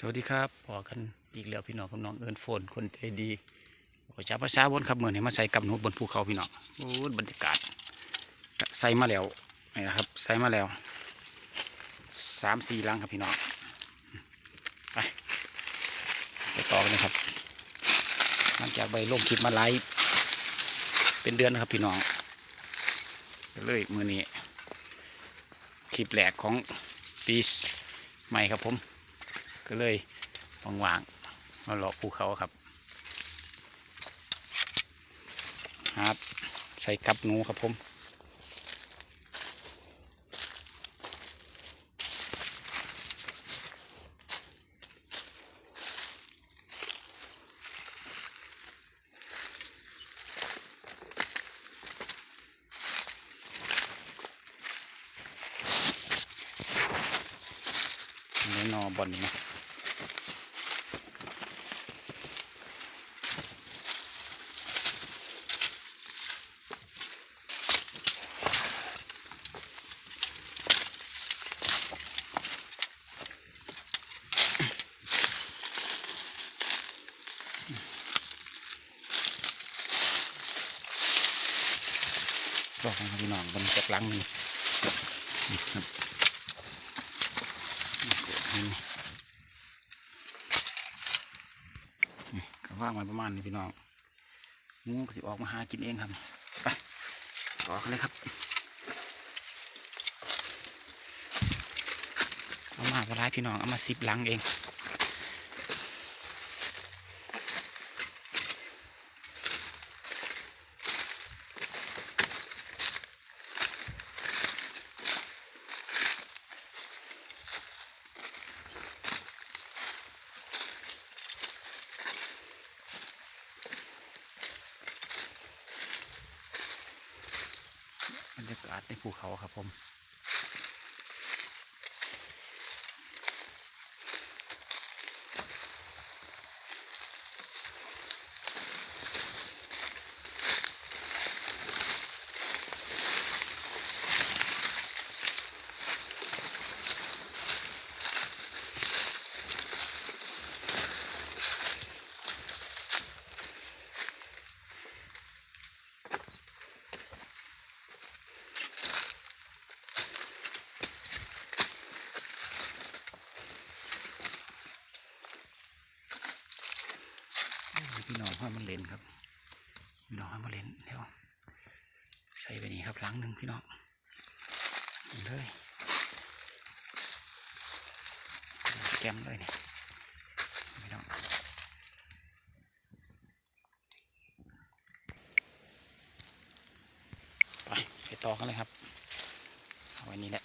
สวัสดีครับพอกันอีกแล้วพี่น้องกับน้องเอิญโฟนคนใจดีขอชาภาษาบนครับเมืองนี้มาใส่กับหนูบนภูเขาพี่น้องโอ้บรรยากาศใส่มาแล้วนี่นะครับใส่มาแล้วสามสี่ลังครับพี่น้องไปไปต่อกันเลยครับหลังจากใบลงคลิปมาไลฟ์เป็นเดือนนะครับพี่น้องเลยมือนี้คลิปแรกของปีใหม่ครับผม ก็เลยว่างๆมาเลาะภูเขาครับครับ ใส่กับหนูครับผมอันนี้นบอลนี่นะ บอกให้พี่น้องบนจากหลังนี่นี่ครับนี่นี่ก็ว่างไว้ประมาณนี้พี่น้องงูก็สิออกมาหากินเองครับไปออกกันเลยครับเอามาเวลาพี่น้องเอามาสิบลังเอง รยากาศในภูเขาครับผม พี่น้องห้อยมันเลนครับพี่น้องห้อยมันเลนเดี๋ยวใส่ไปนี่ครับหลังหนึ่งพี่น้องเลยแกมเลยเนี่ยพี่น้องไปไปต่อกันเลยครับเอาไว้นี่แหละ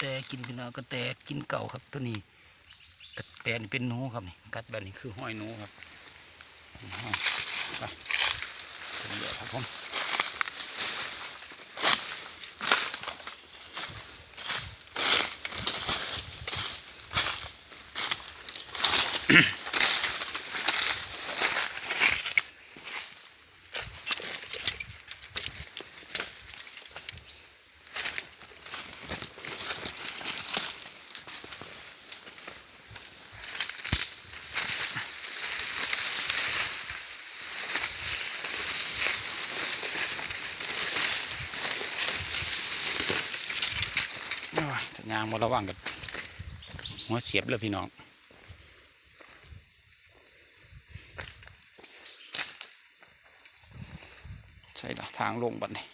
แตกินพี่น้องกระแตกินเก่าครับตัวนี้กระแตนี่เป็นหนูครับนี่กัดแบบนี้คือห้อยหนูครับไปเป็นเยอะครับผมอืมจะ ยางมาระว่างกับหัวเสียบเลยพี่น้องใช่ละทางลงบัดนี้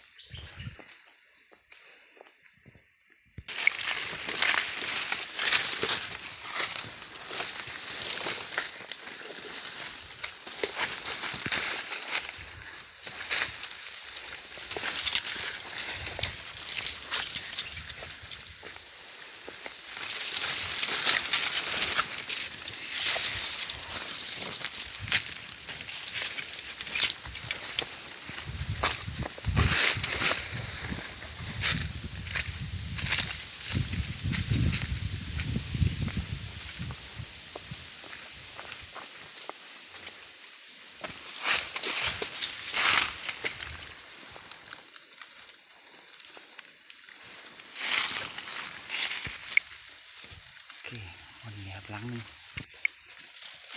ลังหนึง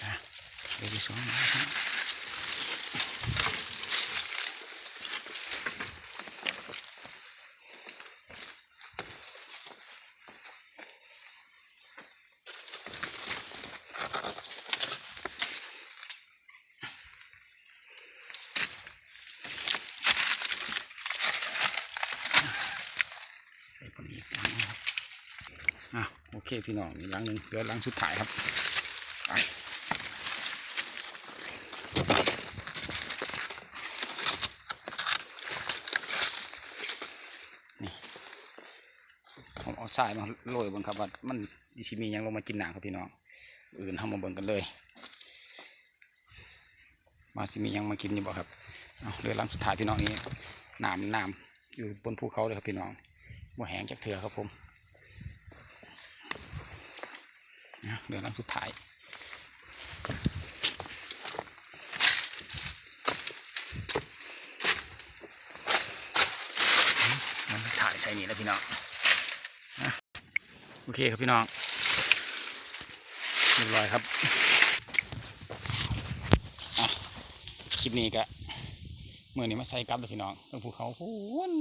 อะเดี๋ยวไปส อะโอเคพี่น้องนี่ลังหนึ่งเหลือหลังสุดท้ายครับไปผมเอาทรายมาโรยบนครับว่ามันดิชิมียังลงมากินหนังครับพี่น้องอื่นทำมาเบิ่งกันเลยมาสิมียังมากินนี่บ่ครับเอาเรือลำสุดท้ายพี่น้องนี้น้ำน้ำอยู่บนภูเขาเลยครับพี่น้องบ่แห้งจากเถื่อครับผม เอาเรือลำสุดท้ายมันถ่ายใส่นี่แล้วพี่น้องโอเคครับพี่น้องเรียบร้อยครับคลิปนี้ก็เมื่อนี้มาใส่กลับเลยพี่น้องตรงภูเขาพูน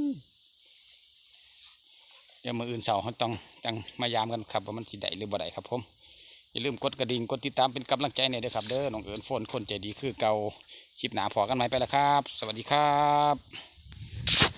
เดี๋ยวมืออื่นเสาร์เขาต้องจังมายามกันครับว่ามันสิได้หรือบ่ได้ครับผมาลืมกดกระดิ่งกดติดตามเป็นกำลังใจหน่อยเด้อครับ เด้อน้องเอิญฝนคนใจดีคือเก่าคลิปหนาพอกันไหมไปแล้วครับ สวัสดีครับ